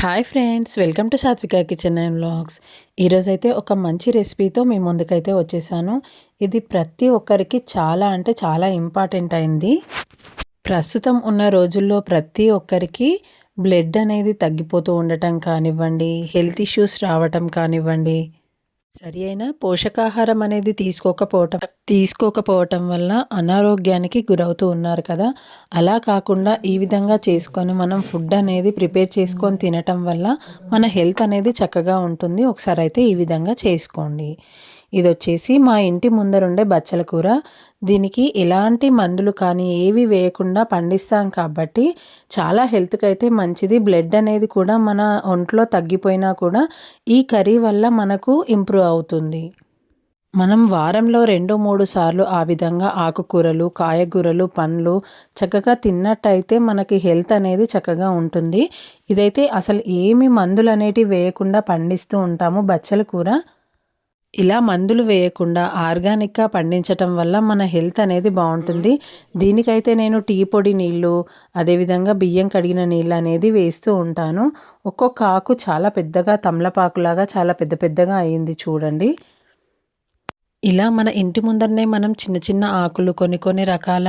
Hi friends welcome to Satvika kitchen and vlogs. ఈరోజైతే ఒక మంచి రెసిపీతో మీ ముందుకైతే వచ్చేసాను. ఇది ప్రతి ఒక్కరికి చాలా అంటే చాలా ఇంపార్టెంట్ అయింది. ప్రస్తుతం ఉన్న రోజుల్లో ప్రతి ఒక్కరికి బ్లడ్ అనేది తగ్గిపోతూ ఉండటం కానివ్వండి హెల్త్ ఇష్యూస్ రావటం కానివ్వండి సరి అయిన పోషకాహారం అనేది తీసుకోకపోవటం తీసుకోకపోవటం వల్ల అనారోగ్యానికి గురవుతూ ఉన్నారు కదా. అలా కాకుండా ఈ విధంగా చేసుకొని మనం ఫుడ్ అనేది ప్రిపేర్ చేసుకొని తినటం వల్ల మన హెల్త్ అనేది చక్కగా ఉంటుంది. ఒకసారి అయితే ఈ విధంగా చేసుకోండి. ఇది వచ్చేసి మా ఇంటి ముందరుండే బచ్చల కూర. దీనికి ఎలాంటి మందులు కానీ ఏవి వేయకుండా పండిస్తాం కాబట్టి చాలా హెల్త్కి అయితే మంచిది. బ్లడ్ అనేది కూడా మన ఒంట్లో తగ్గిపోయినా కూడా ఈ కర్రీ వల్ల మనకు ఇంప్రూవ్ అవుతుంది. మనం వారంలో రెండు మూడు సార్లు ఆ విధంగా ఆకుకూరలు కాయగూరలు పండ్లు చక్కగా తిన్నట్టయితే మనకి హెల్త్ అనేది చక్కగా ఉంటుంది. ఇదైతే అసలు ఏమి మందులు అనేటివి వేయకుండా పండిస్తూ ఉంటాము బచ్చల కూర. ఇలా మందులు వేయకుండా ఆర్గానిక్గా పండించటం వల్ల మన హెల్త్ అనేది బాగుంటుంది. దీనికైతే నేను టీ పొడి నీళ్ళు అదేవిధంగా బియ్యం కడిగిన నీళ్ళు అనేది వేస్తూ ఉంటాను. ఒక్కొక్క ఆకు చాలా పెద్దగా తమలపాకులాగా చాలా పెద్ద పెద్దగా అయింది చూడండి. ఇలా మన ఇంటి ముందరనే మనం చిన్న చిన్న ఆకులు కొన్ని కొన్ని రకాల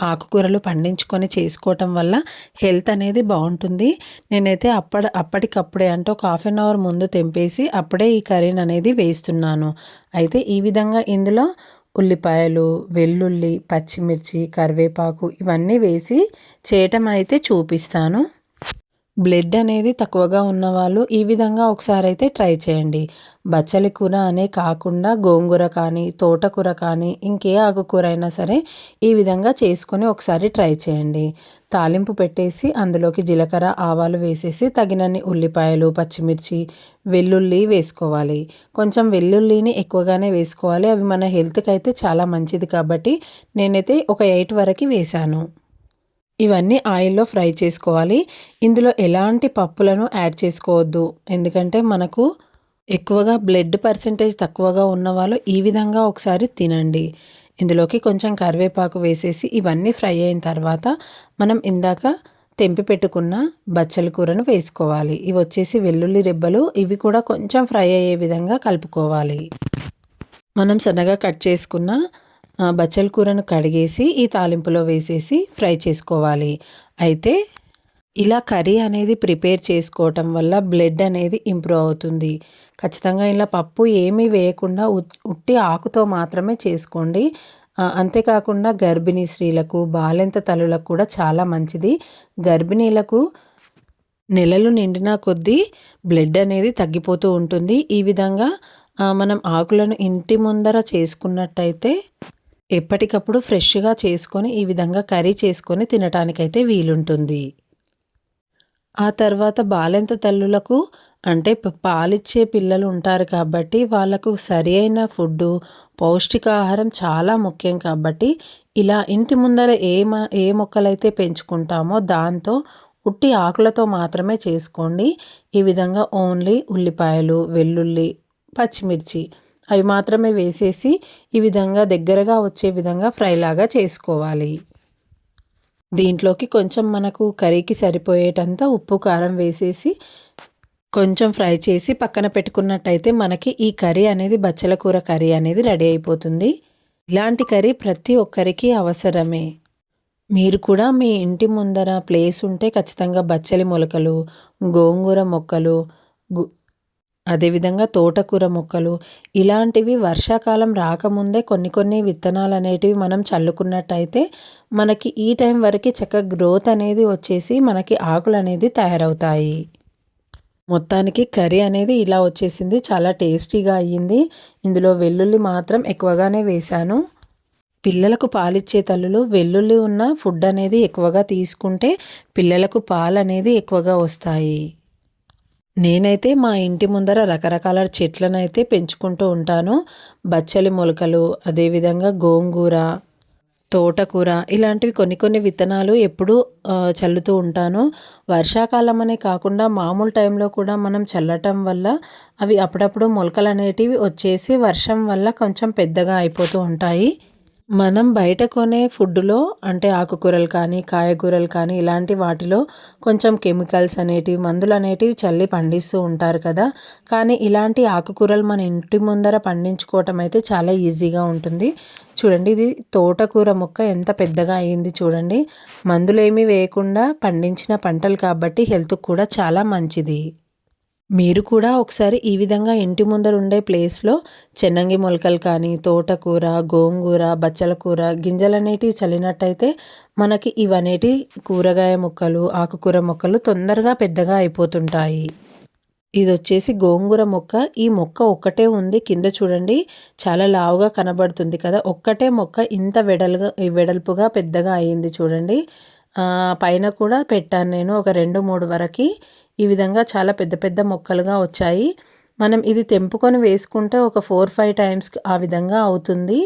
ఆకుకూరలు పండించుకొని చేసుకోవటం వల్ల హెల్త్ అనేది బాగుంటుంది. నేనైతే అప్పటి అప్పటికప్పుడే అంటే ఒక హాఫ్ అన్ అవర్ ముందు తెంపేసి అప్పుడే ఈ కర్రీని అనేది వేస్తున్నాను. అయితే ఈ విధంగా ఇందులో ఉల్లిపాయలు వెల్లుల్లి పచ్చిమిర్చి కరివేపాకు ఇవన్నీ వేసి చేయటం అయితే చూపిస్తాను. బ్లడ్ అనేది తక్కువగా ఉన్నవాళ్ళు ఈ విధంగా ఒకసారి అయితే ట్రై చేయండి. బచ్చలి కూర అనే కాకుండా గోంగూర కానీ తోటకూర కానీ ఇంకే ఆకుకూర అయినా సరే ఈ విధంగా చేసుకొని ఒకసారి ట్రై చేయండి. తాలింపు పెట్టేసి అందులోకి జీలకర్ర ఆవాలు వేసేసి తగినన్ని ఉల్లిపాయలు పచ్చిమిర్చి వెల్లుల్లి వేసుకోవాలి. కొంచెం వెల్లుల్లిని ఎక్కువగానే వేసుకోవాలి. అవి మన హెల్త్కి అయితే చాలా మంచిది కాబట్టి నేనైతే ఒక ఎయిట్ వరకు వేశాను ఇవన్నీ ఆయిల్లో ఫ్రై చేసుకోవాలి. ఇందులో ఎలాంటి పప్పులను యాడ్ చేసుకోవద్దు. ఎందుకంటే మనకు ఎక్కువగా బ్లడ్ పర్సంటేజ్ తక్కువగా ఉన్న వాళ్ళు ఈ విధంగా ఒకసారి తినండి. ఇందులోకి కొంచెం కరివేపాకు వేసేసి ఇవన్నీ ఫ్రై అయిన తర్వాత మనం ఇందాక తెంపి పెట్టుకున్న బచ్చల కూరను వేసుకోవాలి. ఇవి వచ్చేసి వెల్లుల్లి రెబ్బలు ఇవి కూడా కొంచెం ఫ్రై అయ్యే విధంగా కలుపుకోవాలి. మనం సన్నగా కట్ చేసుకున్న బచ్చల కూరను కడిగేసి ఈ తాలింపులో వేసేసి ఫ్రై చేసుకోవాలి. అయితే ఇలా కర్రీ అనేది ప్రిపేర్ చేసుకోవటం వల్ల బ్లడ్ అనేది ఇంప్రూవ్ అవుతుంది. ఖచ్చితంగా ఇలా పప్పు ఏమీ వేయకుండా ఉట్టి ఆకుతో మాత్రమే చేసుకోండి. అంతేకాకుండా గర్భిణీ స్త్రీలకు బాలెంత తల్లులకు కూడా చాలా మంచిది. గర్భిణీలకు నెలలు నిండిన కొద్దీ బ్లడ్ అనేది తగ్గిపోతూ ఉంటుంది. ఈ విధంగా మనం ఆకులను ఇంటి ముందర చేసుకున్నట్టయితే ఎప్పటికప్పుడు ఫ్రెష్గా చేసుకొని ఈ విధంగా కర్రీ చేసుకొని తినటానికైతే వీలుంటుంది. ఆ తర్వాత బాలెంత తల్లులకు అంటే పాలిచ్చే పిల్లలు ఉంటారు కాబట్టి వాళ్ళకు సరి అయిన ఫుడ్డు పౌష్టికాహారం చాలా ముఖ్యం కాబట్టి ఇలా ఇంటి ముందర ఏ ఏ మొక్కలైతే పెంచుకుంటామో దాంతో ఉట్టి ఆకులతో మాత్రమే చేసుకోండి. ఈ విధంగా ఓన్లీ ఉల్లిపాయలు వెల్లుల్లి పచ్చిమిర్చి అవి మాత్రమే వేసేసి ఈ విధంగా దగ్గరగా వచ్చే విధంగా ఫ్రైలాగా చేసుకోవాలి. దీంట్లోకి కొంచెం మనకు కర్రీకి సరిపోయేటంత ఉప్పు కారం వేసేసి కొంచెం ఫ్రై చేసి పక్కన పెట్టుకున్నట్టయితే మనకి ఈ కర్రీ అనేది బచ్చల కూర కర్రీ అనేది రెడీ అయిపోతుంది. ఇలాంటి కర్రీ ప్రతి ఒక్కరికి అవసరమే. మీరు కూడా మీ ఇంటి ముందర ప్లేస్ ఉంటే ఖచ్చితంగా బచ్చలి మొలకలు గోంగూర మొక్కలు అదేవిధంగా తోటకూర మొక్కలు ఇలాంటివి వర్షాకాలం రాకముందే కొన్ని కొన్ని విత్తనాలు అనేటివి మనం చల్లుకున్నట్టయితే మనకి ఈ టైం వరకు చక్కగా గ్రోత్ అనేది వచ్చేసి మనకి ఆకులు అనేది తయారవుతాయి. మొత్తానికి కర్రీ అనేది ఇలా వచ్చేసింది. చాలా టేస్టీగా అయ్యింది. ఇందులో వెల్లుల్లి మాత్రం ఎక్కువగానే వేశాను. పిల్లలకు పాలిచ్చే తల్లులు వెల్లుల్లి ఉన్న ఫుడ్ అనేది ఎక్కువగా తీసుకుంటే పిల్లలకు పాలు అనేది ఎక్కువగా వస్తాయి. నేనైతే మా ఇంటి ముందర రకరకాల చెట్లను అయితే పెంచుకుంటూ ఉంటాను. బచ్చలి మొలకలు అదేవిధంగా గోంగూర తోటకూర ఇలాంటివి కొన్ని కొన్ని విత్తనాలు ఎప్పుడూ చల్లుతూ ఉంటాను. వర్షాకాలం అనే కాకుండా మామూలు టైంలో కూడా మనం చల్లటం వల్ల అవి అప్పుడప్పుడు మొలకలు అనేటివి వచ్చేసి వర్షం వల్ల కొంచెం పెద్దగా అయిపోతూ ఉంటాయి. మనం బయట కొనే ఫుడ్డులో అంటే ఆకుకూరలు కానీ కాయగూరలు కానీ ఇలాంటి వాటిలో కొంచెం కెమికల్స్ అనేటివి మందులు అనేటివి చల్లి పండిస్తూ ఉంటారు కదా. కానీ ఇలాంటి ఆకుకూరలు మన ఇంటి ముందర పండించుకోవటం అయితే చాలా ఈజీగా ఉంటుంది. చూడండి ఇది తోటకూర మొక్క ఎంత పెద్దగా అయ్యింది చూడండి. మందులు ఏమీ వేయకుండా పండించిన పంటలు కాబట్టి హెల్త్కి కూడా చాలా మంచిది. మీరు కూడా ఒకసారి ఈ విధంగా ఇంటి ముందర ఉండే ప్లేస్లో చెన్నంగి మొలకలు కానీ తోటకూర గోంగూర బచ్చల కూర గింజలు అనేటివి చల్లినట్టయితే మనకి ఇవనేటి కూరగాయ మొక్కలు ఆకుకూర మొక్కలు తొందరగా పెద్దగా అయిపోతుంటాయి. ఇది వచ్చేసి గోంగూర మొక్క. ఈ మొక్క ఒక్కటే ఉంది. కింద చూడండి చాలా లావుగా కనబడుతుంది కదా. ఒక్కటే మొక్క ఇంత వెడలుగా వెడల్పుగా పెద్దగా అయ్యింది చూడండి. పైన కూడా పెట్టాను నేను ఒక రెండు మూడు వరకు. ఈ విధంగా చాలా పెద్ద పెద్ద మొక్కలుగా వచ్చాయి. మనం ఇది తెంపుకొని వేసుకుంటే ఒక ఫోర్ ఫైవ్ టైమ్స్ ఆ విధంగా అవుతుంది.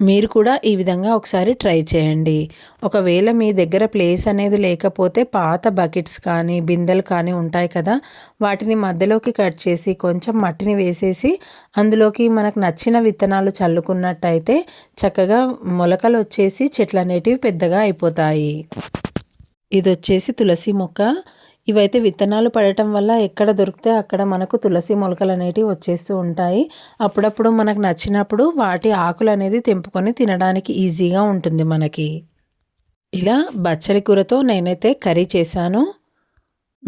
మీరు కూడా ఈ విధంగా ఒకసారి ట్రై చేయండి. ఒకవేళ మీ దగ్గర ప్లేస్ అనేది లేకపోతే పాత బకెట్స్ కానీ బిందెలు కానీ ఉంటాయి కదా వాటిని మధ్యలోకి కట్ చేసి కొంచెం మట్టిని వేసేసి అందులోకి మనకు నచ్చిన విత్తనాలు చల్లుకున్నట్టయితే చక్కగా మొలకలు వచ్చేసి చెట్లు అనేటివి పెద్దగా అయిపోతాయి. ఇది వచ్చేసి తులసి మొక్క. ఇవైతే విత్తనాలు పడటం వల్ల ఎక్కడ దొరికితే అక్కడ మనకు తులసి మొలకలు అనేటివి వచ్చేస్తూ ఉంటాయి. అప్పుడప్పుడు మనకు నచ్చినప్పుడు వాటి ఆకులు అనేది తెంపుకొని తినడానికి ఈజీగా ఉంటుంది మనకి. ఇలా బచ్చలి కూరతో నేనైతే కర్రీ చేశాను.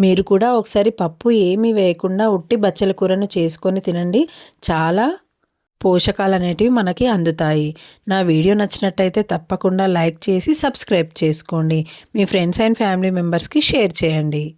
మీరు కూడా ఒకసారి పప్పు ఏమీ వేయకుండా ఉట్టి బచ్చల కూరను చేసుకొని తినండి. చాలా పోషకాలు అనేటివి మనకి అందుతాయి. నా వీడియో నచ్చినట్టయితే తప్పకుండా లైక్ చేసి సబ్స్క్రైబ్ చేసుకోండి. మీ ఫ్రెండ్స్ అండ్ ఫ్యామిలీ మెంబర్స్కి షేర్ చేయండి.